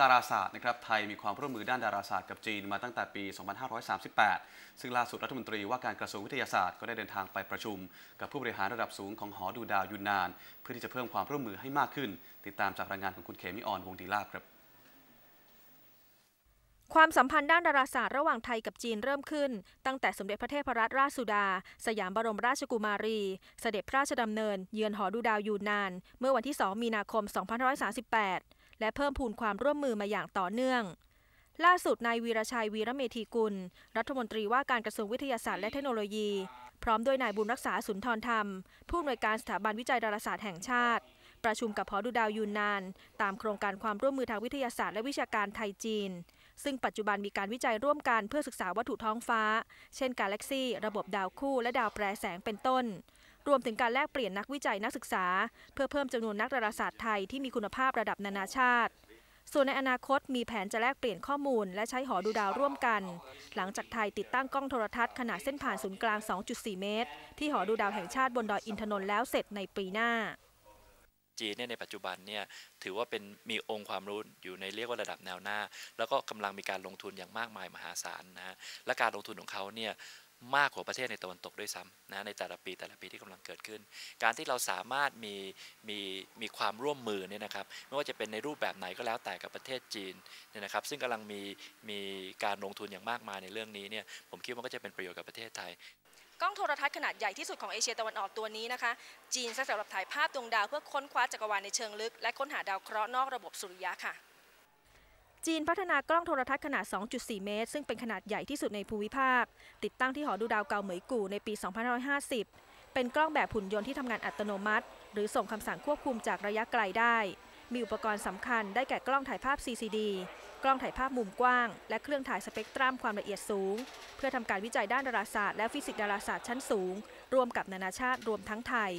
ดาราศาสตร์นะครับไทยมีความร่วมมือด้านดาราศาสตร์กับจีนมาตั้งแต่ปี 2538 ซึ่งล่าสุดรัฐมนตรีว่าการกระทรวงวิทยาศาสตร์ก็ได้เดินทางไปประชุม กับผู้บริหารระดับสูงของหอดูดาวยุนนาน เพื่อที่จะเพิ่มความร่วมมือให้มากขึ้น ติดตามจากรายงานของคุณเขมิออนวงดีลาบครับความสัมพันธ์ด้านดาราศาสตร์ระหว่างไทยกับจีนเริ่มขึ้น ตั้งแต่สมเด็จพระเทพรัตนราชสุดา สยามบรมราชกุมารี เสด็จพระราชดำเนิน เยือนหอดูดาวยูนนาน เมื่อวันที่ 2 มีนาคม 2538 และเพิ่มพูนความร่วมมือมาอย่างต่อเนื่อง ล่าสุดนายวีรชัยวีระเมธีกุล รัฐมนตรีว่าการกระทรวงวิทยาศาสตร์และเทคโนโลยี พร้อมด้วยนายบุญรักษาสุนทรธรรม ผู้อำนวยการสถาบันวิจัยดาราศาสตร์แห่งชาติ ประชุมกับหอดูดาวยูนนาน ตามโครงการความร่วมมือทางวิทยาศาสตร์และวิชาการไทยจีน ซึ่งปัจจุบันมีการวิจัยร่วมกันเพื่อศึกษาวัตถุท้องฟ้า เช่นกาแล็กซี่ ระบบดาวคู่ และดาวแปรแสงเป็นต้น รวมถึงการแลกเปลี่ยนนักวิจัยนักศึกษา เพื่อเพิ่มจำนวนนักดาราศาสตร์ไทยที่มีคุณภาพระดับนานาชาติ ส่วนในอนาคตมีแผนจะแลกเปลี่ยนข้อมูล และใช้หอดูดาวร่วมกัน หลังจากไทยติดตั้งกล้องโทรทัศน์ขนาดเส้นผ่านศูนย์กลาง 2.4 เมตร ที่หอดูดาวแห่งชาติบนดอยอินทนนท์แล้วเสร็จในปีหน้าจีนเนี่ยในปัจจุบันเนี่ยถือว่าเป็นมีองค์ความรู้อยู่ในเรียกว่าระดับแนวหน้า แล้วก็กำลังมีการลงทุนอย่างมากมายมหาศาลนะฮะและการลงทุนของเขาเนี่ย มากกว่าประเทศในตะวันตกด้วยซ้ำนะในแต่ละปีแต่ละปีที่กำลังเกิดขึ้น การที่เราสามารถมีมีมีความร่วมมือเนี่ยนะครับไม่ว่าจะเป็นในรูปแบบไหนก็แล้วแต่กับประเทศจีนเนี่ยนะครับซึ่งกำลังมีมีการลงทุนอย่างมากมายในเรื่องนี้เนี่ยผมคิดว่าก็จะเป็นประโยชน์กับประเทศไทยกล้องโทรทัศน์ขนาดใหญ่ที่สุดของเอเชียตะวันออกตัวนี้นะคะ จีนใช้สำหรับถ่ายภาพดวงดาวเพื่อค้นคว้าจักรวาลในเชิงลึก และค้นหาดาวเคราะห์นอกระบบสุริยะค่ะ จีนพัฒนากล้องโทรทัศน์ขนาด 2.4 เมตร ซึ่งเป็นขนาดใหญ่ที่สุดในภูมิภาค ติดตั้งที่หอดูดาวเกาเหมยกู่ในปี 2550 เป็นกล้องแบบหุ่นยนต์ที่ทำงานอัตโนมัติ หรือส่งคำสั่งควบคุมจากระยะไกลได้ มีอุปกรณ์สำคัญได้แก่กล้องถ่ายภาพ CCD กล้องถ่ายภาพมุมกว้าง และเครื่องถ่ายสเปกตรัมความละเอียดสูง เพื่อทำการวิจัยด้านดาราศาสตร์และฟิสิกส์ดาราศาสตร์ชั้นสูง รวมกับนานาชาติรวมทั้งไทย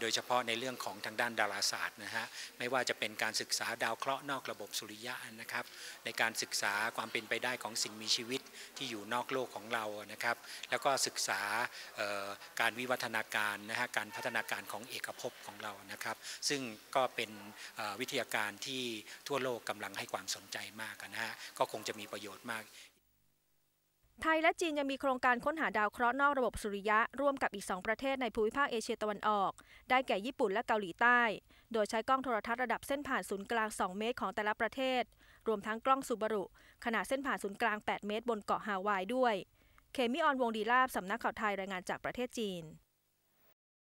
โดยเฉพาะในเรื่องของทางด้านดาราศาสตร์นะฮะไม่ว่าจะเป็นการศึกษาดาวเคราะห์นอกระบบสุริยะนะครับ ในการศึกษาความเป็นไปได้ของสิ่งมีชีวิตที่อยู่นอกโลกของเรานะครับ แล้วก็ศึกษาการวิวัฒนาการนะฮะการพัฒนาการของเอกภพของเรานะครับ ซึ่งก็เป็นวิทยาการที่ทั่วโลกกำลังให้ความสนใจมากนะฮะก็คงจะมีประโยชน์มาก ไทยและจีนยังมีโครงการค้นหาดาวเคราะห์นอกระบบสุริยะร่วมกับอีก 2 ประเทศในภูมิภาคเอเชียตะวันออก ได้แก่ญี่ปุ่นและเกาหลีใต้ โดยใช้กล้องโทรทัศน์ระดับเส้นผ่านศูนย์กลาง 2 เมตรของแต่ละประเทศ รวมทั้งกล้องซูบารุขนาดเส้นผ่านศูนย์กลาง 8 เมตร บนเกาะฮาวายด้วย เคมิออนวงดีลาบสำนักข่าวไทยรายงานจากประเทศจีน